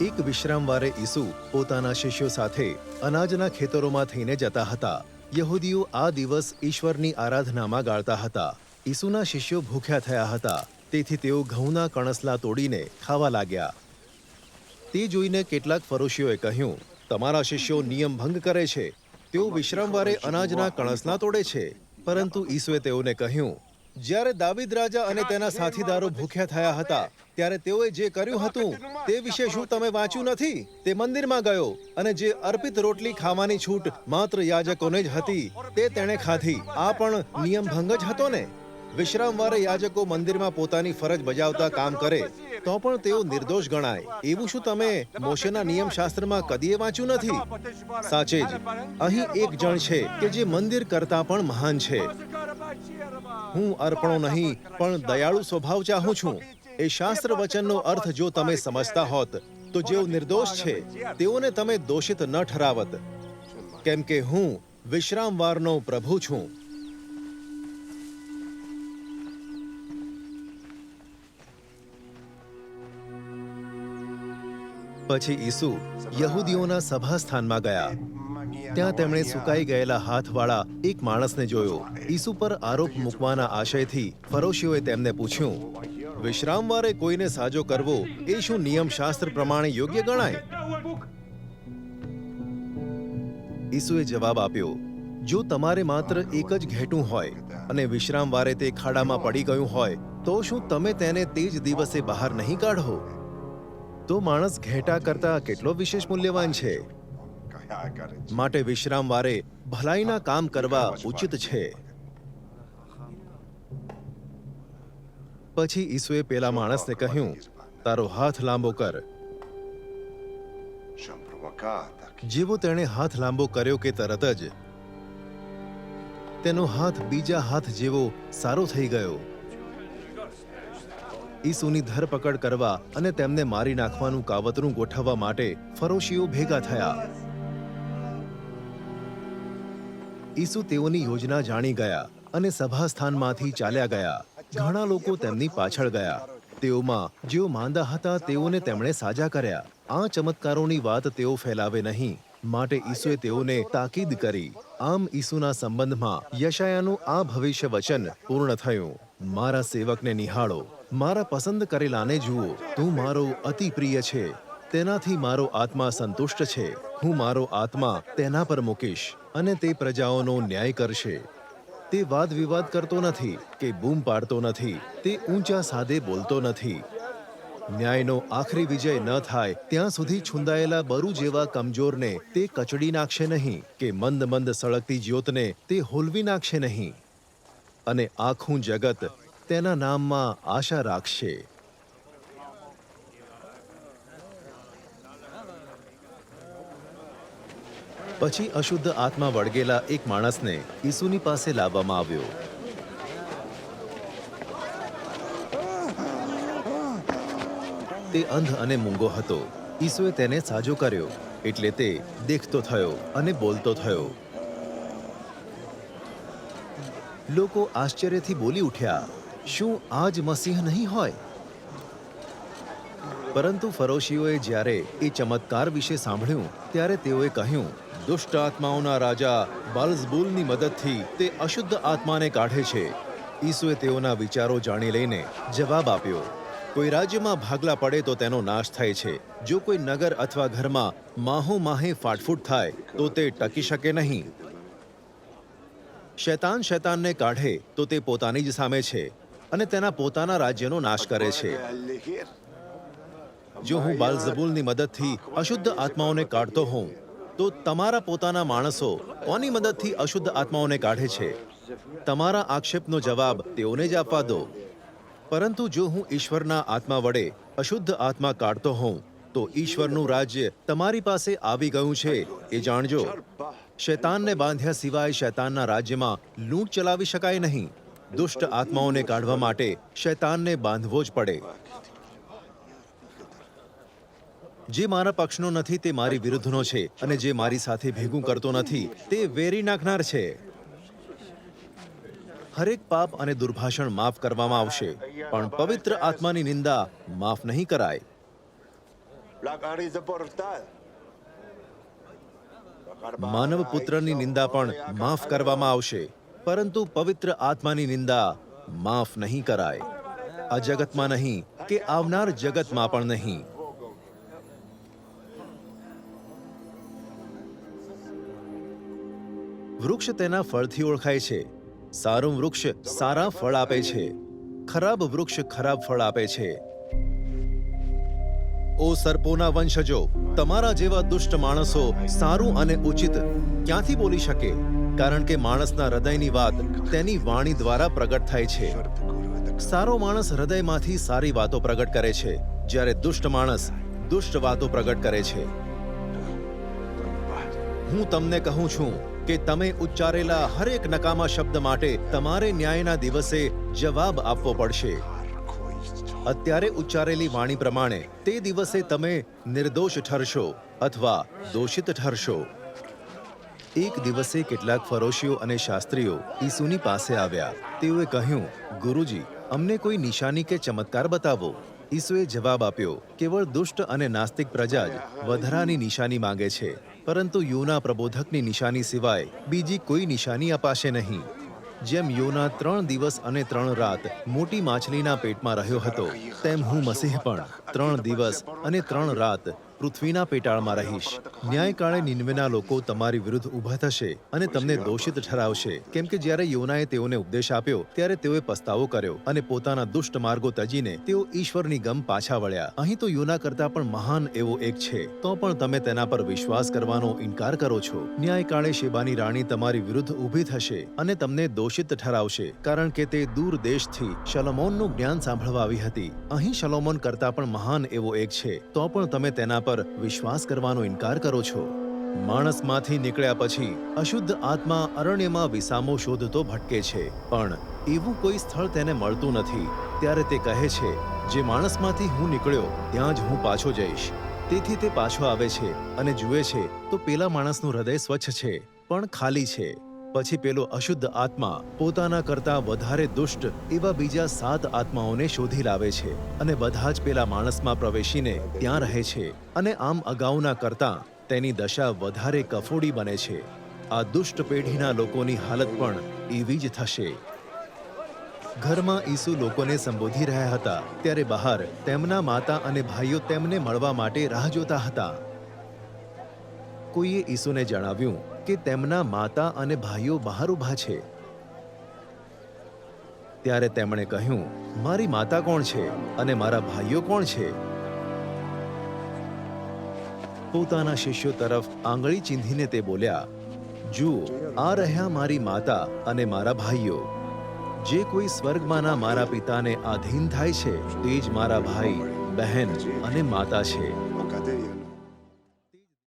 એક વિશ્રામવારે ઈસુ પોતાના શિષ્યો સાથે અનાજના ખેતરોમાં થઈને જતા હતા. યહૂદીઓ આ દિવસ ઈશ્વરની આરાધનામાં ગાળતા હતા. ઈસુના શિષ્યો ભૂખ્યા થયા હતા. તેથી તેઓ ઘઉંના કણસલા તોડીને ખાવા લાગ્યા. તે જોઈને કેટલાક ફરોશીઓએ કહ્યું, તમારા શિષ્યો નિયમ ભંગ કરે છે. તેઓ વિશ્રામવારે અનાજના કણસલા તોડે છે. પરંતુ ઈસુએ તેઓને કહ્યું જ્યારે દાવિદ રાજા અને તેના સાથીદારો ભૂખ્યા થયા હતા, ત્યારે તેઓએ જે કર્યું હતું, તે વિશે શું તમે વાંચ્યું નથી? તે મંદિરમાં ગયો અને જે અર્પિત રોટલી ખાવાની છૂટ માત્ર યાજકોને જ હતી, તે તેણે ખાધી. આ પણ નિયમ ભંગ જ હતો ને? વિશ્રામવારે યાજકો મંદિરમાં પોતાની ફરજ બજાવતા કામ કરે, તો પણ તેઓ નિર્દોષ ગણાય. એવું શું તમે મોશેના નિયમ શાસ્ત્રમાં કદીએ વાંચ્યું નથી? સાચે જ. અહીં એક જણ છે કે જે મંદિર કરતા પણ મહાન છે. હું અર્પણો નહીં, પણ દયાળુ સ્વભાવ ચાહું છું. એ શાસ્ત્ર વચનનો અર્થ જો તમે સમજતા હોત, તો જેઓ નિર્દોષ છે, તેઓને તમે દોષિત ન ઠરાવત. કેમ કે હું વિશ્રામવારનો પ્રભુ છું. પછી ઈસુ યહૂદીઓના સભાસ્થાનમાં ગયા. ત્યાં તેમણે સુકાઈ ગયેલા હાથવાળા એક માણસને જોયો. ઈસુ પર આરોપ મૂકવાના આશયથી ફરોશીઓએ તેમને પૂછ્યું વિશ્રામવારે કોઈને સાજો કરવો એ શું નિયમશાસ્ત્ર પ્રમાણે યોગ્ય ગણાય? ઈસુએ જવાબ આપ્યો જો તમારે માત્ર એક જ ઘેટું હોય અને વિશ્રામવારે તે ખાડામાં પડી ગયું હોય તો શું તમે તેને તે જ દિવસે બહાર નહીં કાઢો? તો માણસ ઘેટા કરતા કેટલો વિશેષ મૂલ્યવાન છે? માટે વિશ્રામવારે ભલાઈના કામ કરવા ઉચિત છે. પછી ઈસુએ પેલા માણસને કહ્યું તારો હાથ લાંબો કર. જેવો તેણે હાથ લાંબો કર્યો કે તરત જ તેનો હાથ બીજા હાથ જેવો સારો થઈ ગયો. ઈસુની ધરપકડ કરવા અને તેમને મારી નાખવાનું કાવતરું ગોઠવવા માટે ફરોશીઓ ભેગા થયા. ઈસુ તેઓની યોજના જાણી ગયા અને સભાસ્થાનમાંથી ચાલ્યા ગયા. ઘણા લોકો તેમની પાછળ ગયા. તેઓમાં જેઓ માંદા હતા તેઓને તેમણે સાજા કર્યા. આ ચમત્કારોની વાત તેઓ ફેલાવે નહીં. માટે ઈસુએ તેઓને તાકીદ કરી. આમ ઈસુના સંબંધમાં યશાયાનું આ ભવિષ્ય વચન પૂર્ણ થયું. મારા સેવકને નિહાળો. મારા પસંદ કરેલાને જુઓ. તું મારો અતિ પ્રિય છે. તેનાથી મારો આત્મા સંતુષ્ટ છે. હું મારો આત્મા તેના પર મૂકીશ અને તે પ્રજાઓનો ન્યાય કરશે. તે વાદ વિવાદ કરતો નથી, કે બૂમ પાડતો નથી, તે ઊંચા સાદે બોલતો નથી. ન્યાયનો આખરી વિજય ન થાય, ત્યાં સુધી છુંદાયેલા બરુ જેવા કમજોરને તે કચડી નાખશે નહીં, કે મંદ મંદ સળગતી જ્યોતને તે હોલવી નાખશે નહીં. અને આખું જગત તેના નામમાં આશા રાખશે. પછી અશુદ્ધ આત્મા વળગેલા એક માણસને ઈસુની પાસે લાવવામાં આવ્યો. તે અંધ અને મૂંગો હતો. ઈસુએ તેને સાજો કર્યો, એટલે તે દેખતો થયો અને બોલતો થયો. લોકો આશ્ચર્યથી બોલી ઉઠ્યા, શું આ જ મસીહ નહીં હોય? પરંતુ ફરોશીઓએ જ્યારે એ ચમત્કાર વિશે સાંભળ્યું, ત્યારે તેઓએ કહ્યું દુષ્ટ આત્માઓના રાજા બાલ્ઝબુલની મદદથી તે અશુદ્ધ આત્માને કાઢે છે. ઈસુએ તેઓના વિચારો જાણી લઈને જવાબ આપ્યો, કોઈ રાજ્યમાં ભાગલા પડે તો તેનો નાશ થાય છે. જો કોઈ નગર અથવા ઘરમાં માહો માહે ફાટફૂટ થાય, તો તે ટકી શકે નહીં. શૈતાન શૈતાનને કાઢે તો તે પોતાની જ સામે છે અને તેના પોતાના રાજ્યનો નાશ કરે છે. જો હું બાલઝબુલની મદદથી અશુદ્ધ આત્માઓને કાઢતો હોઉં તો તમારા પોતાના માણસો કોની મદદથી અશુદ્ધ આત્માઓને કાઢે છે? તમારા આક્ષેપનો જવાબ તેઓને જ આપવા દો. પરંતુ જો હું ઈશ્વરના આત્મા વડે અશુદ્ધ આત્મા કાઢતો હોઉં, તો ઈશ્વરનું રાજ્ય તમારી પાસે આવી ગયું છે. એ જાણજો. શૈતાનને બાંધ્યા સિવાય શૈતાનના રાજ્યમાં લૂંટ ચલાવી શકાય નહીં. દુષ્ટ આત્માઓને કાઢવા માટે શૈતાનને બાંધવો જ પડે. જે મારા પક્ષનો નથી તે મારી વિરુદ્ધનો છે અને જે મારી સાથે ભેગું કરતો નથી તે વેરી નાખનાર છે. હરેક પાપ અને દુર્ભાષણ માફ કરવામાં આવશે, પણ પવિત્ર આત્માની નિંદા માફ નહીં કરાય. માનવ પુત્રની નિંદા પણ માફ કરવામાં આવશે, પરંતુ પવિત્ર આત્માની નિંદા માફ નહીં કરાય. આ જગતમાં નહીં, કે આવનાર જગતમાં પણ નહીં. વૃક્ષ તેના ફળથી ઓળખાય છે. સારું વૃક્ષ સારા ફળ આપે છે. ખરાબ વૃક્ષ ખરાબ ફળ આપે છે. ઓ સર્પોના વંશજો, તમારા જેવા દુષ્ટ માણસો સારું અને ઉચિત ક્યાંથી બોલી શકે? કારણ કે માણસના હૃદયની વાત તેની વાણી દ્વારા પ્રગટ થાય છે. સારો માણસ હૃદયમાંથી સારી વાતો પ્રગટ કરે છે. જ્યારે દુષ્ટ માણસ દુષ્ટ વાતો પ્રગટ કરે છે. હું તમને કહું છું કે તમે ઉચ્ચારેલા હરેક નકામા શબ્દ માટે તમારે ન્યાયના દિવસે જવાબ આપવો પડશે. અત્યારે ઉચ્ચારેલી વાણી પ્રમાણે તે દિવસે તમે નિર્દોષ ઠરશો અથવા દોષિત ઠરશો. એક દિવસે કેટલાક ફરોશીઓ અને શાસ્ત્રીઓ ઈસુની પાસે આવ્યા. તેઓએ કહ્યું, ગુરુજી, અમને કોઈ નિશાની કે ચમત્કાર બતાવો. ઈસુએ જવાબ આપ્યો, કેવળ દુષ્ટ અને નાસ્તિક પ્રજા જ વધારાની નિશાની માંગે છે, પરંતુ યોના પ્રબોધકની નિશાની સિવાય બીજી કોઈ નિશાની અપાશે નહીં. જેમ યોના ત્રણ દિવસ અને ત્રણ રાત મોટી માછલીના પેટમાં રહ્યો હતો, તેમ હું મસીહ પણ ત્રણ દિવસ અને ત્રણ રાત પૃથ્વીના પેટાળમાં રહીશ. ન્યાયકાળે નિન્વેના લોકો તમારી વિરુદ્ધ ઊભા થશે અને તમને દોષિત ઠરાવશે. કેમ કે જ્યારે યોનાએ તેઓને ઉપદેશ આપ્યો, ત્યારે તેઓએ પસ્તાવો કર્યો અને પોતાના દુષ્ટ માર્ગો તજીને તેઓ ઈશ્વરની ગમ પાછા વળ્યા. અહીં તો યોના કરતા પણ મહાન એવો એક છે. તો પણ તમે તેના પર વિશ્વાસ કરવાનો ઇનકાર કરો છો. ન્યાયકાળે શેબાની રાણી તમારી વિરુદ્ધ ઊભી થશે અને તમને દોષિત ઠરાવશે. કારણ કે તે દૂર દેશથી શલોમોનનું જ્ઞાન સાંભળવા આવી હતી. અહીં શલોમોન કરતા પણ મહાન એવો એક છે. તો પણ તમે તેના પર વિશ્વાસ કરવાનો ઇનકાર કરો છો. માણસમાંથી નીકળ્યા પછી અશુદ્ધ આત્મા અરણ્યમાં વિસામો શોધતો ભટકે છે. પણ એવું કોઈ સ્થળ તેને મળતું નથી. ત્યારે તે કહે છે, જે માણસમાંથી હું નીકળ્યો, ત્યાં જ હું પાછો જઈશ. તેથી તે પાછો આવે છે અને જુએ છે, તો પેલા માણસનું હૃદય સ્વચ્છ છે, પણ ખાલી છે. પછી પેલો અશુદ્ધ આત્મા પોતાના કરતા વધારે દુષ્ટ એવા બીજા સાત આત્માઓને શોધી લાવે છે અને બધા જ પેલા માણસમાં પ્રવેશીને ત્યાં રહે છે અને આમ અગાઉના કરતા તેની દશા વધારે કફોડી બને છે. આ દુષ્ટ પેઢીના લોકોની હાલત પણ એવી જ થશે. ઘરમાં ઈસુ લોકોને સંબોધી રહ્યા હતા, ત્યારે બહાર તેમના માતા અને ભાઈઓ તેમને મળવા માટે રાહ જોતા હતા. કોઈએ ઈસુને જણાવ્યું કે તેમના માતા અને ભાઈઓ બહાર ઊભા છે. ત્યારે તેમણે કહ્યું, મારી માતા કોણ છે અને મારા ભાઈઓ કોણ છે? પોતાના શિષ્યો તરફ આંગળી ચીંધીને તે બોલ્યા, જુઓ, આ રહ્યા મારી માતા અને મારા ભાઈઓ. જે કોઈ સ્વર્ગમાંના મારા પિતાને આધીન થાય છે, તે જ મારા ભાઈ, બહેન અને માતા છે.